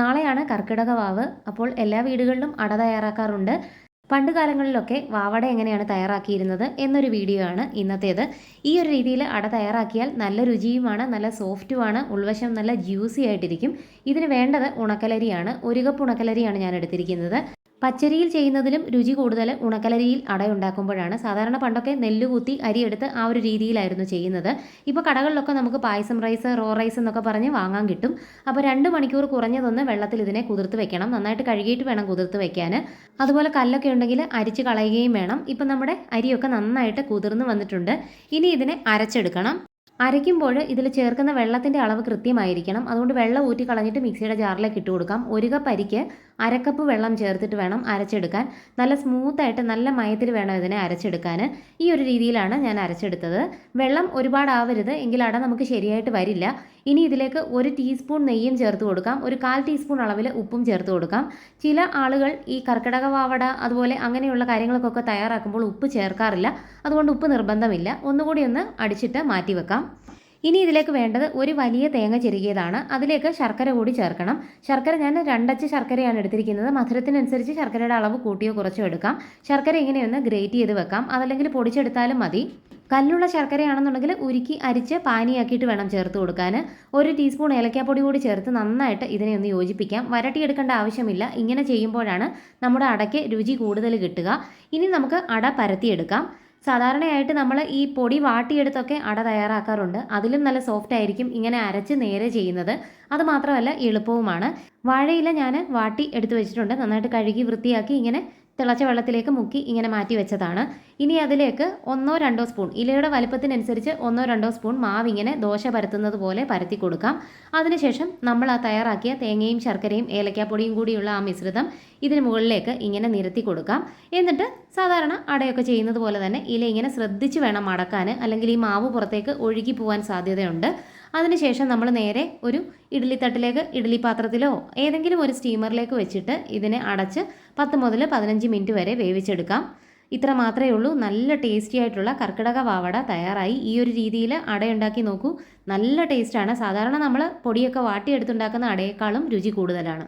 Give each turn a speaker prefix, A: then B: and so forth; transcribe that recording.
A: നാളെയാണ് കർക്കിടക വാവ്. അപ്പോൾ എല്ലാ വീടുകളിലും അട തയ്യാറാക്കാറുണ്ട്. പണ്ട് കാലങ്ങളിലൊക്കെ വാവട എങ്ങനെയാണ് തയ്യാറാക്കിയിരുന്നത് എന്നൊരു വീഡിയോ ആണ് ഇന്നത്തേത്. ഈ ഒരു രീതിയിൽ അട തയ്യാറാക്കിയാൽ നല്ല രുചിയുമാണ് നല്ല സോഫ്റ്റുമാണ് ഉൾവശം നല്ല ജ്യൂസി ആയിട്ടിരിക്കും. ഇതിന് വേണ്ടത് ഉണക്കലരിയാണ്. ഒരു കപ്പ് ഉണക്കലരിയാണ് ഞാൻ എടുത്തിരിക്കുന്നത്. പച്ചരിയിൽ ചെയ്യുന്നതിലും രുചി കൂടുതൽ ഉണക്കലരിയിൽ അടയുണ്ടാക്കുമ്പോഴാണ് സാധാരണ പണ്ടൊക്കെ നെല്ല് കൂത്തി അരിയെടുത്ത് ആ ഒരു രീതിയിലായിരുന്നു ചെയ്യുന്നത്. ഇപ്പോൾ കടകളിലൊക്കെ നമുക്ക് പായസം റൈസ് റോ റൈസ് എന്നൊക്കെ പറഞ്ഞ് വാങ്ങാൻ കിട്ടും. അപ്പോൾ രണ്ട് മണിക്കൂർ കുറഞ്ഞതൊന്ന് വെള്ളത്തിൽ ഇതിനെ കുതിർത്ത് വെക്കണം. നന്നായിട്ട് കഴുകിയിട്ട് വേണം കുതിർത്ത് വെക്കാൻ. അതുപോലെ കല്ലൊക്കെ ഉണ്ടെങ്കിൽ അരിച്ച് കളയുകയും വേണം. ഇപ്പം നമ്മുടെ അരിയൊക്കെ നന്നായിട്ട് കുതിർന്ന് വന്നിട്ടുണ്ട്. ഇനി ഇതിനെ അരച്ചെടുക്കണം. അരയ്ക്കുമ്പോൾ ഇതിൽ ചേർക്കുന്ന വെള്ളത്തിന്റെ അളവ് കൃത്യമായിരിക്കണം. അതുകൊണ്ട് വെള്ളം ഊറ്റി കളഞ്ഞിട്ട് മിക്സിയുടെ ജാറിലേക്ക് ഇട്ട് കൊടുക്കാം. ഒരു കപ്പ് അരിക്ക് അരക്കപ്പ് വെള്ളം ചേർത്തിട്ട് വേണം അരച്ചെടുക്കാൻ. നല്ല സ്മൂത്തായിട്ട് നല്ല മയത്തിൽ വേണം ഇതിനെ അരച്ചെടുക്കാൻ ഈ ഒരു രീതിയിലാണ് ഞാൻ അരച്ചെടുത്തത്. വെള്ളം ഒരുപാട് ആവരുത് എങ്കിൽ അട നമുക്ക് ശരിയായിട്ട് വരില്ല. ഇനി ഇതിലേക്ക് ഒരു ടീസ്പൂൺ നെയ്യും ചേർത്ത് കൊടുക്കാം. ഒരു കാൽ ടീസ്പൂൺ അളവിൽ ഉപ്പും ചേർത്ത് കൊടുക്കാം. ചില ആളുകൾ ഈ കർക്കിടക വാവട അതുപോലെ അങ്ങനെയുള്ള കാര്യങ്ങൾക്കൊക്കെ തയ്യാറാക്കുമ്പോൾ ഉപ്പ് ചേർക്കാറില്ല. അതുകൊണ്ട് ഉപ്പ് നിർബന്ധമില്ല. ഒന്നുകൂടി ഒന്ന് അടിച്ചിട്ട് മാറ്റി വെക്കാം ഇനി ഇതിലേക്ക് വേണ്ടത് ഒരു വലിയ തേങ്ങ ചെരുകിയതാണ്. അതിലേക്ക് ശർക്കര കൂടി ചേർക്കണം. ശർക്കര ഞാൻ രണ്ടച്ച് ശർക്കരയാണ് എടുത്തിരിക്കുന്നത്. മധുരത്തിനനുസരിച്ച് ശർക്കരയുടെ അളവ് കൂട്ടിയോ കുറച്ചോ എടുക്കാം. ശർക്കര ഇങ്ങനെയൊന്ന് ഗ്രേറ്റ് ചെയ്ത് വെക്കാം. അതല്ലെങ്കിൽ പൊടിച്ചെടുത്താലും മതി. കല്ലുള്ള ശർക്കരയാണെന്നുണ്ടെങ്കിൽ ഉരുക്കി അരിച്ച് പാനിയാക്കിയിട്ട് വേണം ചേർത്ത് കൊടുക്കാൻ. ഒരു ടീസ്പൂൺ ഏലക്കാപ്പൊടി കൂടി ചേർത്ത് നന്നായിട്ട് ഇതിനെ ഒന്ന് യോജിപ്പിക്കാം. വരട്ടിയെടുക്കേണ്ട ആവശ്യമില്ല. ഇങ്ങനെ ചെയ്യുമ്പോഴാണ് നമ്മുടെ അടയ്ക്ക് രുചി കൂടുതൽ കിട്ടുക. ഇനി നമുക്ക് അട പരത്തിയെടുക്കാം. സാധാരണയായിട്ട് നമ്മൾ ഈ പൊടി വാട്ടിയെടുത്തൊക്കെ അട തയ്യാറാക്കാറുണ്ട്. അതിലും നല്ല സോഫ്റ്റ് ആയിരിക്കും ഇങ്ങനെ അരച്ച് നേരെ ചെയ്യുന്നത്. അത് മാത്രമല്ല എളുപ്പവുമാണ്. വാഴയില ഞാൻ വാട്ടി എടുത്തു വെച്ചിട്ടുണ്ട്. നന്നായിട്ട് കഴുകി വൃത്തിയാക്കി ഇങ്ങനെ തിളച്ച വെള്ളത്തിലേക്ക് മുക്കി ഇങ്ങനെ മാറ്റി വെച്ചതാണ്. ഇനി അതിലേക്ക് ഒന്നോ രണ്ടോ സ്പൂൺ ഇലയുടെ വലുപ്പത്തിനനുസരിച്ച് ഒന്നോ രണ്ടോ സ്പൂൺ മാവ് ഇങ്ങനെ ദോശ പരത്തുന്നത് പോലെ പരത്തി കൊടുക്കാം. അതിനുശേഷം നമ്മൾ ആ തയ്യാറാക്കിയ തേങ്ങയും ശർക്കരയും ഏലക്കാപ്പൊടിയും കൂടിയുള്ള ആ മിശ്രിതം ഇതിന് മുകളിലേക്ക് ഇങ്ങനെ നിരത്തി കൊടുക്കാം. എന്നിട്ട് സാധാരണ അടയൊക്കെ ചെയ്യുന്നത് പോലെ തന്നെ ഇല ഇങ്ങനെ ശ്രദ്ധിച്ച് വേണം മടക്കാൻ അല്ലെങ്കിൽ ഈ മാവ് പുറത്തേക്ക് ഒഴുകി പോകാൻ സാധ്യതയുണ്ട്. അതിനുശേഷം നമ്മൾ നേരെ ഒരു ഇഡ്ഡലി തട്ടിലേക്ക് ഇഡ്ഡലി പാത്രത്തിലോ ഏതെങ്കിലും ഒരു സ്റ്റീമറിലേക്ക് വെച്ചിട്ട് ഇതിനെ അടച്ച് പത്ത് മുതൽ പതിനഞ്ച് മിനിറ്റ് വരെ വേവിച്ചെടുക്കാം. ഇത്ര മാത്രമേ ഉള്ളൂ. നല്ല ടേസ്റ്റി ആയിട്ടുള്ള കർക്കിടക വാവട തയ്യാറായി. ഈ ഒരു രീതിയിൽ അടയുണ്ടാക്കി നോക്കൂ. നല്ല ടേസ്റ്റാണ് സാധാരണ നമ്മൾ പൊടിയൊക്കെ വാട്ടിയെടുത്തുണ്ടാക്കുന്ന അടയേക്കാളും രുചി കൂടുതലാണ്.